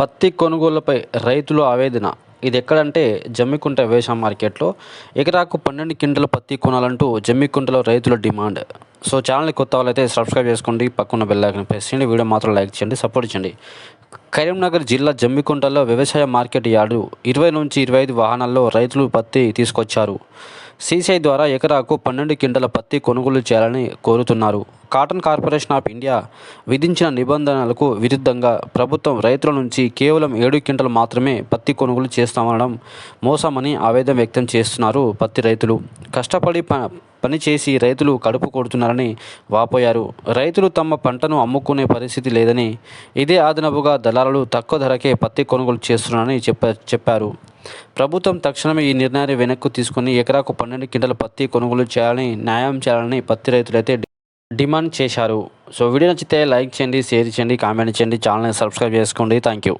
పత్తి కొనుగోళ్ళపై రైతుల ఆవేదన. ఇది ఎక్కడంటే జమ్మికుంట వ్యవసాయ మార్కెట్లో ఎకరాకు పన్నెండు క్వింటల పత్తి కొనాలంటూ జమ్మికుంటలో రైతుల డిమాండ్. సో ఛానల్ని కొత్త వాళ్ళైతే సబ్స్క్రైబ్ చేసుకోండి. పక్కన బెల్ ఐకాన్ ప్రెస్ చేయండి వీడియో మాత్రం లైక్ చేయండి సపోర్ట్ చేయండి. కరీంనగర్ జిల్లా జమ్మికుంటలో వ్యవసాయ మార్కెట్ యార్డు ఇరవై నుంచి ఇరవై ఐదు వాహనాల్లో రైతులు పత్తి తీసుకొచ్చారు. సీసీఐ ద్వారా ఎకరాకు పన్నెండు క్వింటల పత్తి కొనుగోలు చేయాలని కోరుతున్నారు. కాటన్ కార్పొరేషన్ ఆఫ్ ఇండియా విధించిన నిబంధనలకు విరుద్ధంగా ప్రభుత్వం రైతుల నుంచి కేవలం ఏడు క్వింటలు మాత్రమే పత్తి కొనుగోలు చేస్తామనడం మోసమని ఆవేదన వ్యక్తం చేస్తున్నారు పత్తి రైతులు. కష్టపడి ప పనిచేసి రైతులు కడుపు కొడుతున్నారని వాపోయారు. రైతులు తమ పంటను అమ్ముకునే పరిస్థితి లేదని ఇదే అదనపుగా దళారులు తక్కువ ధరకే పత్తి కొనుగోలు చేస్తున్నారని చెప్ప చెప్పారు. ప్రభుత్వం తక్షణమే ఈ నిర్ణయాన్ని వెనక్కు తీసుకుని ఎకరాకు పన్నెండు కింటల పత్తి కొనుగోలు చేయాలని న్యాయం చేయాలని పత్తి రైతులైతే డిమాండ్ చేశారు. సో వీడియో నచ్చితే లైక్ చేయండి షేర్ చేయండి కామెంట్ చేయండి ఛానల్ని సబ్స్క్రైబ్ చేసుకోండి. Thank you